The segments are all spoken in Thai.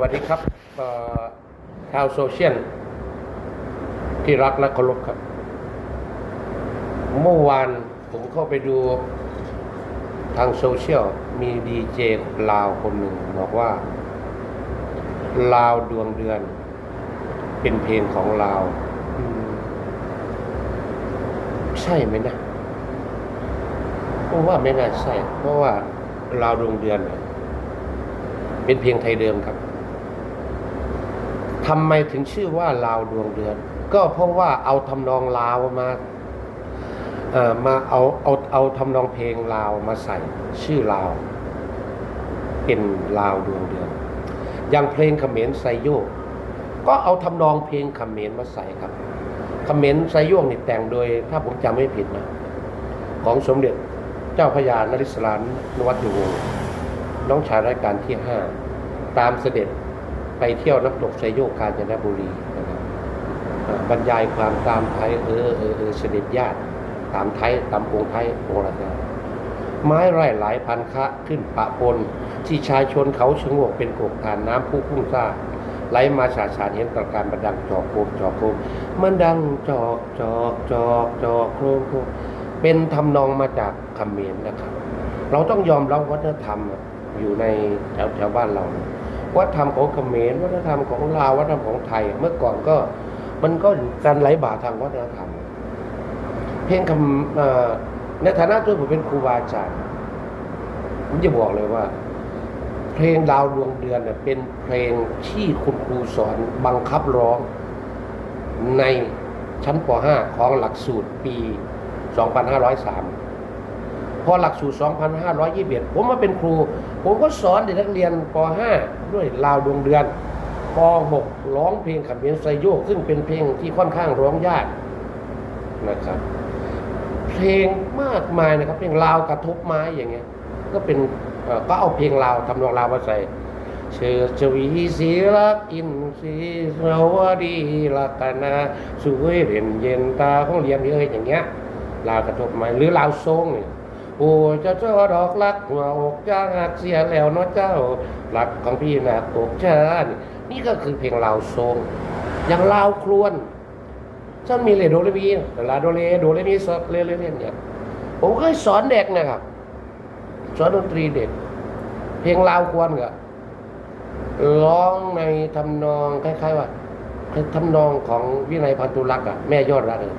วัสดีครับชาวโซเชียลที่รักและเคารพครับ เมื่อวานผมเข้าไปดูทางโซเชียล มีดีเจลาวคนหนึ่งบอกว่า ลาวดวงเดือน เป็นเพลงของลาว ใช่ไหมนะผมว่าไม่น่าใช่ เพราะว่าลาวดวงเดือนเป็นเพลงไทยเดิมครับ ทำไมถึงชื่อว่าลาวดวงเดือน ก็เพราะว่าเอาทำนองลาวมามาเอาเอาเอาทำนองเพลงลาวมาใส่ชื่อลาว เป็นลาวดวงเดือน อย่างเพลงเขมรไซโยก ก็เอาทำนองเพลงเขมรมาใส่ครับเขมรไซโยกนี่แต่งโดยถ้าผมจำไม่ผิดนะของสมเด็จเจ้าพญานริศรานวัตโยวงศ์น้องชายรายการที่ห้าตามเสด็จ ไปเที่ยวน้ำตกไซโยกกาญจนบุรีนะครับบรรยายความตามไทยเออเออเออเสด็จญาติตามไทยตามองไทยโบราณไม้ไร่หลายพันคะขึ้นปะปนที่ชายชนเขาชงวกเป็นโกกฐานน้ำผู้พุ่งซ่าไหลมาสาสานเห็นประการประดังจอกโคมจอกโคมมันดังจอกจอกจอกจอกโครมโครมเป็นทำนองมาจากคำเมียนนะครับ เราต้องยอมรับวัฒนธรรมอยู่ในแถวแถวบ้านเรา วัฒนธรรมของเขมรวัฒนธรรมของลาววัฒนธรรมของไทย เมื่อก่อนก็มันก็การไหลบ่าทางวัฒนธรรม เพียงคำในฐานะตัวผมเป็นครูบาอาจารย์ผมจะบอกเลยว่า เพลงดาวดวงเดือนเเป็นเพลงที่คุณครูสอนบังคับร้องในชั้นป .5 ของหลักสูตรปี 2503 พอหลักสูตร 2521 ผมมาเป็นครู ผมก็สอนเด็กนักเรียนป .5 ด้วยลาวดวงเดือนป .6 ร้องเพลงขับเบียนไซโยก ซึ่งเป็นเพลงที่ค่อนข้างร้องยากนะครับ เพลงมากมายนะครับ เพลงลาวกระทบไม้อย่างเงี้ย ก็เป็นก็เอาเพลงลาวทำนองลาวมาใส่เชิดชวีศีลักอินศีสวดีลักนาสวยเรียนเย็นตาของเรียนเยอะอย่างเงี้ยลาวกระทบไม้หรือลาวโซงเนี่ย ปู่เจ้าเจ้าดอกรักหัวอกจ้าหักเสียแล้วเนาะเจ้ารักของพี่นะอกชาตินี่ก็คือเพลงลาวทรงอย่างลาวครวนฉันมีเลโดเรมีลาโดเลโดเรมีซเลเลเล่นเนี่ยผมเคยสอนเด็กนะครับ สอนดนตรีเด็ก เพลงลาวครวนก็ร้องในทำนองคล้ายๆว่าทำนองของวินัยพันธุลักษ์อะแม่ยอดรักเลย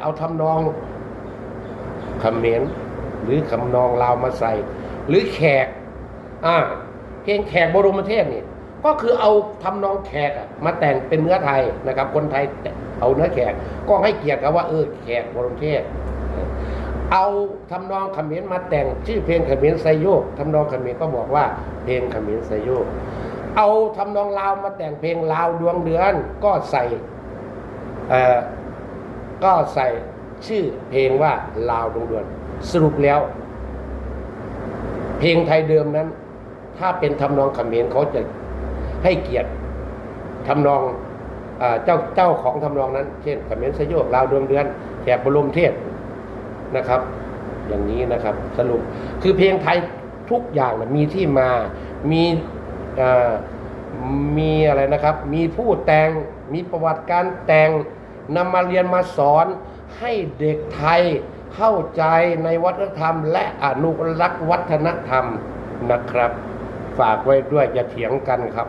เอาทำนองเขมรหรือคำนองลาวมาใส่ หรือแขกอ่าเพลงแขกบรมเทศนี่ก็คือเอาทำนองแขกมาแต่งเป็นเนื้อไทยนะครับ คนไทยเอาเนื้อแขกก็ให้เกียรติกับว่าเออแขกบรมเทศ เอาทำนองเขมรมาแต่งชื่อเพลงเขมรไซโยกทำนองเขมรก็บอกว่าเพลงเขมรไซโยกเอาทำนองลาวมาแต่งเพลงลาวดวงเดือนก็ใส่เอ่อ ก็ใส่ชื่อเพลงว่าลาวดวงเดือนสรุปแล้ว เพลงไทยเดิมนั้น ถ้าเป็นทำนองเขมรเขาจะให้เกียรติทำนองเจ้าเจ้าของทำนองนั้น เช่นเขมรไซโยกลาวดวงเดือนแขกบรมเทศนะครับ อย่างนี้นะครับสรุปคือเพลงไทยทุกอย่างนะมีที่มามีมีอะไรนะครับ มีผู้แต่งมีประวัติการแต่ง นำมาเรียนมาสอนให้เด็กไทยเข้าใจในวัฒนธรรม และอนุรักษ์วัฒนธรรมนะครับ ฝากไว้ด้วยอย่าเถียงกันครับ